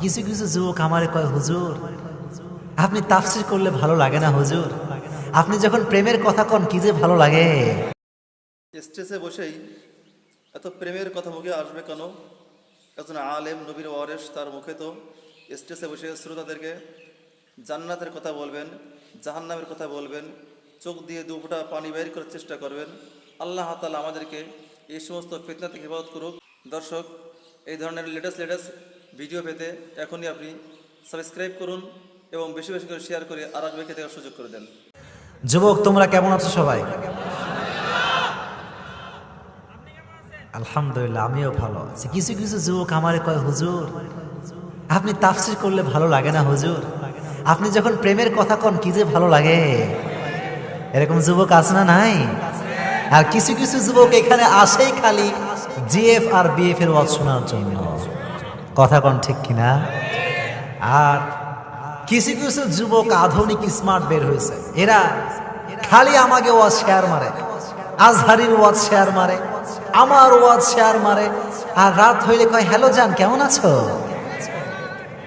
কিছু কিছু যুবক আমারে কয় হুজুর আপনি তাফসির করলে ভালো লাগে না হুজুর আপনি যখন প্রেমের কথা কন কি যে ভালো লাগে স্টেজে বসেই এত প্রেমের কথা মুখে আসবে কেন একজন আলেম নবীর ওয়ারেস তার মুখে তো স্টেজে বসে শ্রোতাদেরকে জান্নাতের কথা বলবেন জাহান্নামের কথা বলবেন চোখ দিয়ে দুফোটা পানি বের করার চেষ্টা করবেন আল্লাহ তালা আমাদেরকে এই সমস্ত ফিতনা থেকে হেফাজত করুক দর্শক এই ধরনের লেটেস্ট লেটেস্ট ভিডিও পেতে এখনই আপনি সাবস্ক্রাইব করুন এবং বেশি বেশি করে শেয়ার করে আর এক ব্যক্তি দেখার সুযোগ করে দেন। যুবক, তোমরা কেমন আছো সবাই? আলহামদুলিল্লাহ, আমিও ভালো আছি। কিছু কিছু যুবক আমার কয়, হুজুর, আপনি তাফসির করলে ভালো লাগে না হুজুর? আপনি যখন প্রেমের কথা কন, কি যে ভালো লাগে? এরকম যুবক আছে না নাই? আর কিছু কিছু যুবক এখানে আসেই খালি জিএফ আর বিএফ এর ওয়াজ শোনার জন্য। কথা কন ঠিক কিনা? আর কিছু কিছু যুবক আধুনিক স্মার্ট বের হয়েছে। এরা খালি আমাকে ওয়াজ শেয়ার মারে, আজহারির ওয়াজ শেয়ার মারে, আমার ওয়াজ শেয়ার মারে, আর রাত হইলে কয়, হ্যালো জান, কেমন আছো?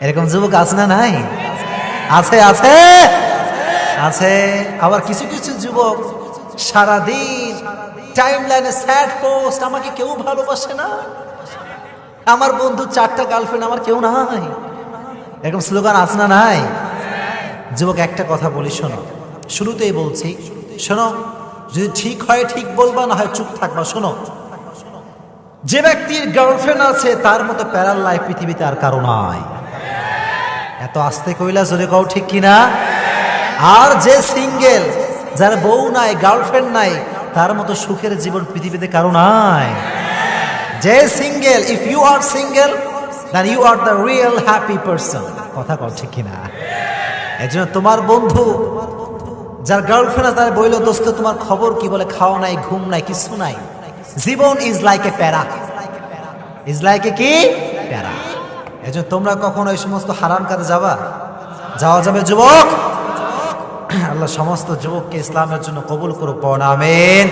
এরকম যুবক আছে না নাই? আছে আছে আছে। আবার কিছু কিছু যুবক সারাদিন টাইম লাইনে স্যাড পোস্ট আমাকে কেউ ভালোবাসে না? আমার বন্ধু চারটা গার্লফ্রেন্ড আমার কেউ নাই। এরকম স্লোগান আছে না নাই? যুবক, একটা কথা বলি, শোনো। শুরুতেই বলছি, শোনো, যদি ঠিক হয় ঠিক বলবা, না হয় চুপ থাকবা, শোনো। যে ব্যক্তির গার্লফ্রেন্ড আছে, তার মতো প্যারাল লাইফ পৃথিবীতে আর কারও নাই। এত আস্তে কইলা জোরে কও ঠিক কিনা? আর যে সিঙ্গেল যার বউ নাই গার্লফ্রেন্ড নাই, তার মতো সুখের জীবন পৃথিবীতে কারও নাই। যে single if you are single then you are the real happy person কথা কর ঠিক কিনা? এই জন্য তোমার বন্ধু, যার গার্লফ্রেন্ড আছে, তার বইল, দোস্ত, তোমার খবর কি? বলে খাওয়া নাই, ঘুম নাই, কিছু নাই। জীবন ইজ লাইক এ প্যারা ইজ লাইক এ কি? প্যারা এই জন্য তোমরা কখনো এই সমস্ত হারাম কাজে যাবা? যাওয়া যাবে, যুবক? আল্লাহ সমস্ত যুবককে ইসলামের জন্য কবুল করুক পড়া আমিন।